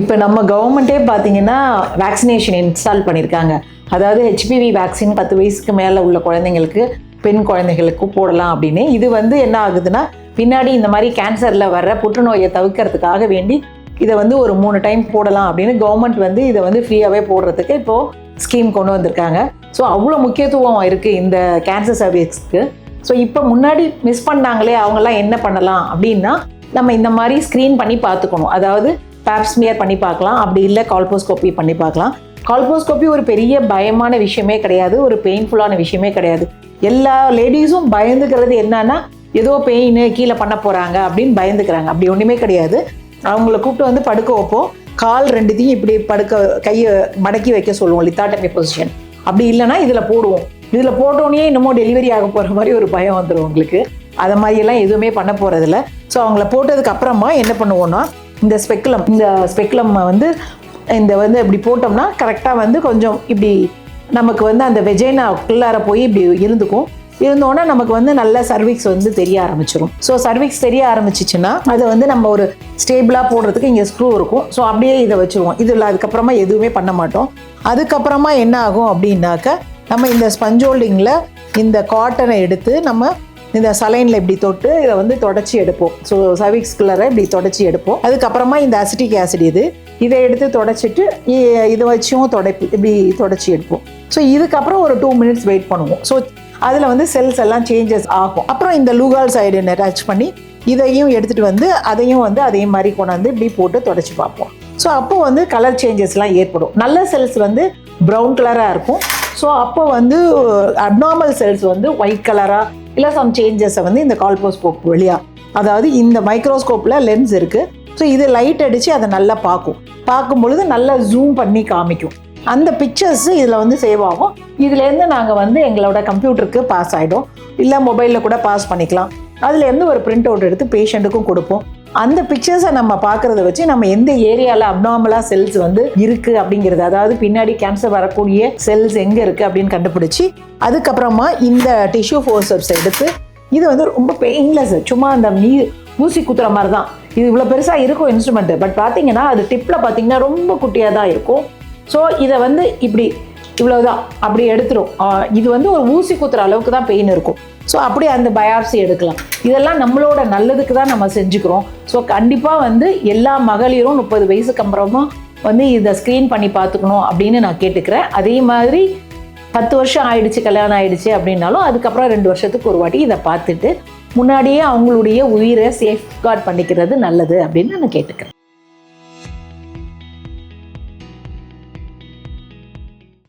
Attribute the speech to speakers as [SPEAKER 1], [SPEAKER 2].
[SPEAKER 1] இப்போ நம்ம கவர்மெண்ட்டே பார்த்தீங்கன்னா வேக்சினேஷன் இன்ஸ்டால் பண்ணியிருக்காங்க அதாவது ஹெச்பிவி வேக்சின் பத்து வயசுக்கு மேலே உள்ள குழந்தைங்களுக்கு பெண் குழந்தைகளுக்கு போடலாம் அப்படின்னு. இது வந்து என்ன ஆகுதுன்னா பின்னாடி இந்த மாதிரி கேன்சரில் வர்ற புற்றுநோயை தவிர்க்கறதுக்காக வேண்டி இதை வந்து ஒரு மூணு டைம் போடலாம் அப்படின்னு கவர்மெண்ட் வந்து இதை வந்து ஃப்ரீயாகவே போடுறதுக்கு இப்போது ஸ்கீம் கொண்டு வந்திருக்காங்க. ஸோ அவ்வளோ முக்கியத்துவம் இருக்குது இந்த கேன்சர் சர்வீஸ்க்கு ஸோ இப்போ முன்னாடி மிஸ் பண்ணாங்களே அவங்கெல்லாம் என்ன பண்ணலாம் அப்படின்னா நம்ம இந்த மாதிரி ஸ்க்ரீன் பண்ணி பார்த்துக்கணும். அதாவது பேப்ஸ்மியர் பண்ணி பார்க்கலாம். அப்படி இல்லை கால்போஸ்கோப்பி பண்ணி பார்க்கலாம். கால்போஸ்கோப்பி ஒரு பெரிய பயமான விஷயமே கிடையாது. ஒரு பெயின்ஃபுல்லான விஷயமே கிடையாது. எல்லா லேடிஸும் பயந்துக்கிறது என்னன்னா ஏதோ பெயின் கீழே பண்ண போகிறாங்க அப்படின்னு பயந்துக்கிறாங்க. அப்படி ஒன்றுமே கிடையாது. அவங்கள கூப்பிட்டு வந்து படுக்க வைப்போம். கால் ரெண்டுத்தையும் இப்படி படுக்க கையை மடக்கி வைக்க சொல்லுவோம். லித்தாட்டமி பொசிஷன் அப்படி இல்லைன்னா இதில் போடுவோம். இதில் போட்டோன்னே இன்னமும் டெலிவரி ஆக போகிற மாதிரி ஒரு பயம் வந்துடும் உங்களுக்கு. அதை மாதிரியெல்லாம் எதுவுமே பண்ண போகிறதில்ல ஸோ அவங்கள போட்டதுக்கு அப்புறமா என்ன பண்ணுவோன்னா இந்த ஸ்பெக்குலம் இந்த ஸ்பெக்குலம் வந்து இந்த வந்து இப்படி போட்டோம்னா கரெக்டாக வந்து கொஞ்சம் இப்படி நமக்கு வந்து அந்த வெஜைனா உள்ளார போய் இப்படி இருந்துக்கும். இருந்தோன்னா நமக்கு வந்து நல்ல சர்விக்ஸ் வந்து தெரிய ஆரம்பிச்சிடும் ஸோ சர்விக்ஸ் தெரிய ஆரம்பிச்சிச்சுன்னா அதை வந்து நம்ம ஒரு ஸ்டேபிளாக போடுறதுக்கு இங்கே ஸ்க்ரூ இருக்கும். ஸோ அப்படியே இதை வச்சுருவோம். இதில் அதுக்கப்புறமா எதுவுமே பண்ண மாட்டோம். அதுக்கப்புறமா என்ன ஆகும் அப்படின்னாக்க நம்ம இந்த ஸ்பஞ்ச் ஹோல்டிங்கில் இந்த காட்டனை எடுத்து நம்ம இந்த சலைனில் இப்படி தொட்டு இதை வந்து தொடச்சி எடுப்போம். ஸோ சர்விக்ஸ் கிளரை இப்படி தொடச்சி எடுப்போம். அதுக்கப்புறமா இந்த அசிட்டிக் ஆசிட் இது இதை எடுத்து தொடச்சிட்டு இதை வச்சும் தொடப்பி இப்படி தொடச்சி எடுப்போம். ஸோ இதுக்கப்புறம் ஒரு டூ மினிட்ஸ் வெயிட் பண்ணுவோம். ஸோ அதில் வந்து செல்ஸ் எல்லாம் சேஞ்சஸ் ஆகும். அப்புறம் இந்த லூகால் சைடு அட்டாச் பண்ணி இதையும் எடுத்துகிட்டு வந்து அதையும் வந்து அதே மாதிரி கொண்டாந்து இப்படி போட்டு தொடச்சி பார்ப்போம். ஸோ அப்போ வந்து கலர் சேஞ்சஸ்லாம் ஏற்படும். நல்ல செல்ஸ் வந்து ப்ரௌன் கலராக இருக்கும். ஸோ அப்போ வந்து அப்நார்மல் செல்ஸ் வந்து ஒயிட் கலராக இல்லை சம் சேஞ்சஸை வந்து இந்த கால்போஸ்கோப் வழியா. அதாவது இந்த மைக்ரோஸ்கோப்பில் லென்ஸ் இருக்குது ஸோ இது லைட் அடித்து அதை நல்லா பார்க்கும். பார்க்கும் பொழுது நல்லா ஜூம் பண்ணி காமிக்கும். அந்த பிக்சர்ஸ் இதில் வந்து சேவ் ஆகும். இதுலேருந்து நாங்கள் வந்து எங்களோட கம்ப்யூட்டருக்கு பாஸ் ஆகிடும் இல்லை மொபைலில் கூட பாஸ் பண்ணிக்கலாம். அதுலேருந்து ஒரு பிரிண்ட் அவுட் எடுத்து பேஷண்ட்டுக்கும் கொடுப்போம். அந்த பிக்சர்ஸை நம்ம பார்க்குறத வச்சு நம்ம எந்த ஏரியாவில் அப்னார்மலாக செல்ஸ் வந்து இருக்குது அப்படிங்கிறது அதாவது பின்னாடி கேன்சர் வரக்கூடிய செல்ஸ் எங்கே இருக்குது அப்படின்னு கண்டுபிடிச்சி அதுக்கப்புறமா இந்த டிஷ்யூ ஃபோர்சப்ஸ் எடுத்து இது வந்து ரொம்ப பெயின்லெஸ் சும்மா அந்த மீ ஊசி குத்துற மாதிரி தான் இது இவ்வளோ பெருசாக இருக்கும் இன்ஸ்ட்ருமெண்ட்டு பட் பார்த்தீங்கன்னா அது டிப்பில் பார்த்தீங்கன்னா ரொம்ப குட்டியாக தான் இருக்கும். ஸோ இதை வந்து இப்படி இவ்வளவுதான். அப்படி எடுத்துரும். இது வந்து ஒரு ஊசி குத்துற அளவுக்கு தான் பெயின் இருக்கும். ஸோ அப்படி அந்த பயாப்சி எடுக்கலாம். இதெல்லாம் நம்மளோட நல்லதுக்கு தான் நம்ம செஞ்சுக்கிறோம். ஸோ கண்டிப்பாக வந்து எல்லா மகளிரும் முப்பது வயசுக்கு அப்புறமா வந்து இதை ஸ்க்ரீன் பண்ணி பார்த்துக்கணும் அப்படின்னு நான் கேட்டுக்கிறேன். அதே மாதிரி பத்து வருஷம் ஆயிடுச்சு கல்யாணம் ஆயிடுச்சு அப்படின்னாலும் அதுக்கப்புறம் ரெண்டு வருஷத்துக்கு ஒரு வாட்டி இதை பார்த்துட்டு முன்னாடியே அவங்களுடைய உயிரை சேஃப்கார்ட் பண்ணிக்கிறது நல்லது அப்படின்னு நான் கேட்டுக்கிறேன்.